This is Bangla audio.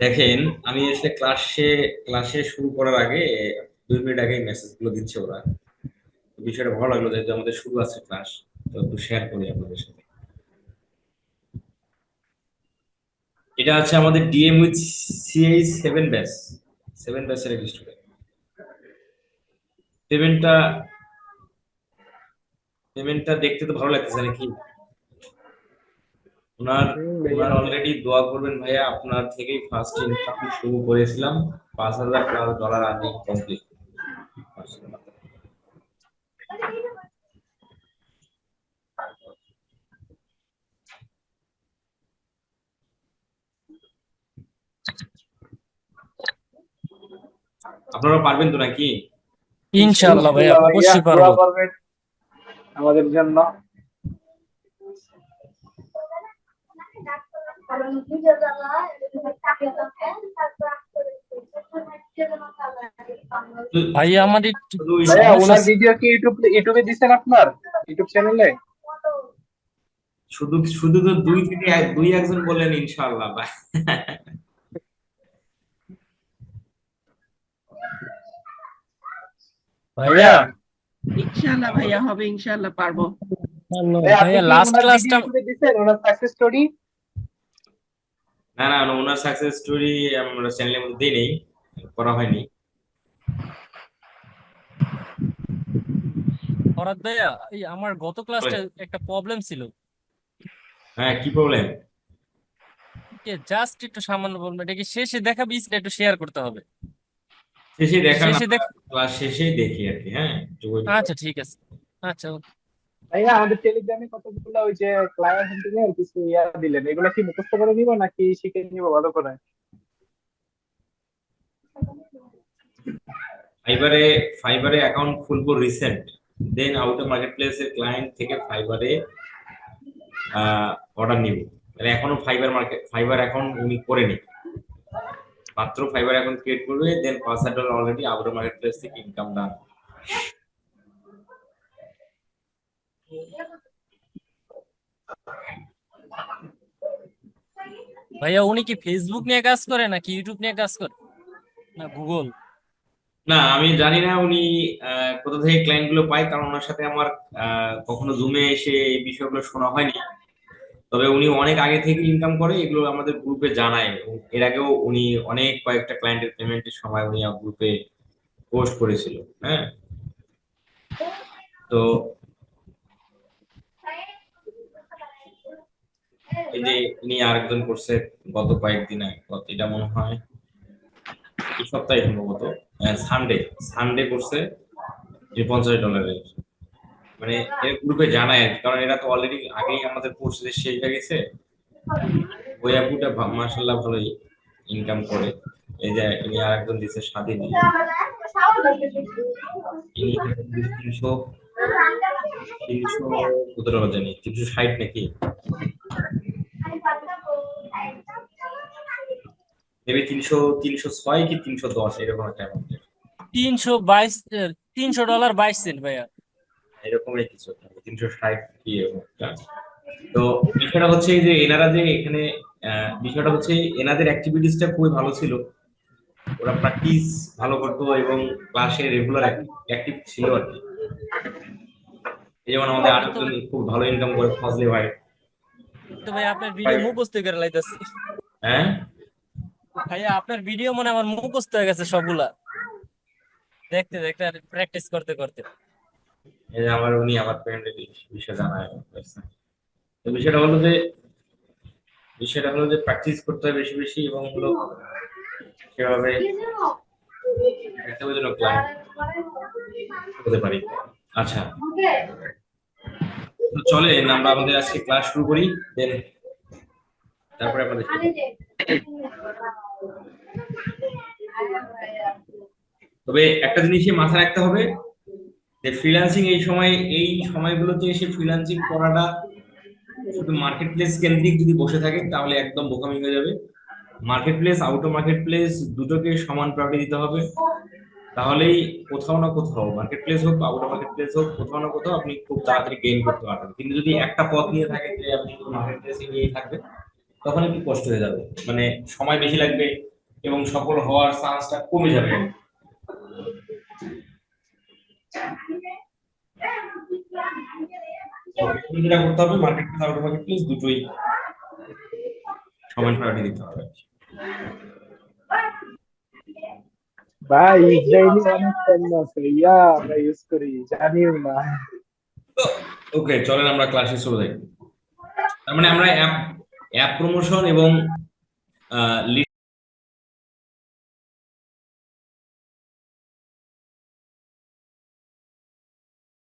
দেখেন, আমি আসলে ক্লাসে ক্লাসে শুরু করার আগে দুই মিনিট আগে মেসেজগুলো দিচ্ছে ওরা। বিষয়টা ভালো লাগল যে আমাদের শুরু আছে ক্লাস তো একটু শেয়ার করি আপনাদের সাথে। এটা হচ্ছে আমাদের DM with CH seven batch seven ব্যাচের একটি স্টুডেন্ট পেমেন্টটা পেমেন্টটা দেখতে তো ভালো লাগতেছে নাকি? ওনার ওনার অলরেডি দোয়া করবেন ভাইয়া আপনার থেকেই ফার্স্ট ইনকাম শুরু করেছিলাম। পাঁচ হাজার প্লাস ডলার আর্নিং কমপ্লিট আপনারা পারবেন তো নাকি? ইনশাআল্লাহ ভাইয়া অবশ্যই দোয়া পারব। আমাদের জন্য। ভাইয়া আমার ভাইয়া ওনার ভিডিও কি ইউটিউব ইউটিউবে দিচ্ছেন আপনার? ইউটিউব চ্যানেলে শুধু শুধু তো দুই থেকে দুই একজন বললেন ইনশাআল্লাহ ভাই। ভাইয়া? ইনশাআল্লাহ ভাইয়া হবে ইনশাআল্লাহ পারব। ভাইয়া, লাস্ট ক্লাসটা দিচ্ছেন ওনার সাকসেস স্টোরি না না ওনার সাকসেস স্টোরি আমরা চ্যানেলের মধ্যে দিই নেই করা হয়নি। ফরাদ ভাইয়া এই আমার গত ক্লাসটা একটা প্রবলেম ছিল। হ্যাঁ কি প্রবলেম কে জাস্ট একটু সামান্য বলব এটা কি শেষে দেখাবি সেটা একটু শেয়ার করতে হবে। শেষে দেখা শেষে দেখ ক্লাস শেষেই দেখি আর কি হ্যাঁ। আচ্ছা ঠিক আছে। আচ্ছা okay. ভাইয়া আমাদের টেলিগ্রামে কতগুলো ওই যে ক্লায়েন্ট হ্যান্ডিং এর কিছু ইয়া দিলেন। এগুলো কি মুখস্থ করে নিব নাকি শিখে নিব ভালো করে? ফাইবারে ফাইবারে অ্যাকাউন্ট খুলবো রিসেন্ট দেন আউট অফ মার্কেট প্লেসের ক্লায়েন্ট থেকে ফাইবারে অর্ডার নিব। মানে এখনও ফাইবার মার্কেট ফাইবার অ্যাকাউন্ট উনি করেনি মাত্র ফাইবার অ্যাকাউন্ট ক্রিয়েট করবে দেন পাঁচ হাজার dollar already out of marketplace থেকে ইনকাম ডান ভাইয়া, উনি কি ফেসবুক নিয়ে কাজ করে নাকি ইউটিউব নিয়ে কাজ করে? না গুগল না, আমি জানি না উনি কোথা থেকে ক্লায়েন্টগুলো পায়, কারণ ওনার সাথে আমার কখনো জুমে এসে এই বিষয়গুলো শোনা হয়নি। তবে উনি অনেক আগে থেকে ইনকাম করে, এগুলো আমাদের গ্রুপে জানায়। এর আগেও উনি অনেক কয়েকটা ক্লায়েন্টের পেমেন্টের সময় উনি গ্রুপে পোস্ট করেছিল হ্যাঁ? তো এই যে ইনি আরেকজন করছে গত কয়েকদিন আগে এটা মনে হয় এই সপ্তাহে সম্ভবত সানডে সানডে করছে যে পঞ্চাশ ডলারের। মানে এর গ্রুপে জানায় আর কারণ এরা তো অলরেডি আগেই আমাদের কোর্স শেষ হয়ে গেছে। ওই আপুটা মার্শাল্লাহ ভালোই ইনকাম করে। এই যে ইনি আরেকজন দিচ্ছে স্বাধীন। তিনশো তিনশো, কত টাকা জানি, তিনশো ষাট নাকি? মেবি তিনশো তিনশো ছয় কি তিনশো দশ এরকম একটা অ্যামাউন্ট তিনশো বাইশ তিনশো ডলার বাইশ সেন্ট ভাইয়া। এরকমই কিছু তিনশো ষাট কি তো বিষয়টা হচ্ছে যে এনারা যে এখানে বিষয়টা হচ্ছে এনাদের অ্যাক্টিভিটিসটা খুবই ভালো ছিল। ওরা প্র্যাকটিস ভালো করতো এবং ক্লাসে রেগুলার অ্যাক্টিভ ছিল আর কি। যেমন আমাদের আরেকজন খুব ভালো ইনকাম করে ফজলে ভাই। তো ভাই আপনার ভিডিও মুখস্থ করে লাইতেছে। হ্যাঁ? ভাইয়া আপনার ভিডিও মনে আমার মুখস্থ হয়ে গেছে সবগুলা। দেখতে দেখতে আর প্র্যাকটিস করতে করতে। এই যে আমার উনি আমার ফ্রেন্ডের বিষয়ে জানায় তো বিষয়টা হলো যে বিষয়টা হলো যে প্র্যাকটিস করতে হয় বেশি বেশি এবং হলো সেভাবে একটা জন্য ক্লায়েন্ট হতে পারি। আচ্ছা। তো চলেন আমরা আমাদের আজকে ক্লাস শুরু করি দেন তারপরে আমাদের তবে একটা জিনিসই মাথায় রাখতে হবে যে ফ্রিল্যান্সিং এই সময়, এই সময়গুলোতে এসে ফ্রিল্যান্সিং করাটা শুধু মার্কেট প্লেস কেন্দ্রিক যদি বসে থাকে, তাহলে একদম বোকামি হয়ে যাবে। মার্কেট প্লেস আউটো মার্কেট প্লেস দুটোকে সমান প্রায়োরিটি দিতে হবে। তাহলেই কোথাও না কোথাও মার্কেট প্লেস হোক আউটো মার্কেট প্লেস হোক, কোথাও না কোথাও আপনি খুব তাড়াতাড়ি গেইন করতে পারবেন। কিন্তু যদি একটা পথ নিয়ে থাকে যে আপনি মার্কেট প্লেসে নিয়েই থাকবেন, তখন একটু কষ্ট হয়ে যাবে। মানে সময় বেশি লাগবে এবং সফল হওয়ার চান্সটা কমে যাবে। যেটা করতে হবে marketplace out marketplace দুটোই। সমান প্রায়োরিটি দিতে হবে। ভাই ইসরায়েলি অনেক পণ্য আছে ইয়া আমরা ইউজ করি জানিও না। ওকে চলেন আমরা ক্লাসে চলে যাই তার মানে আমরা অ্যাপ অ্যাপ প্রমোশন এবং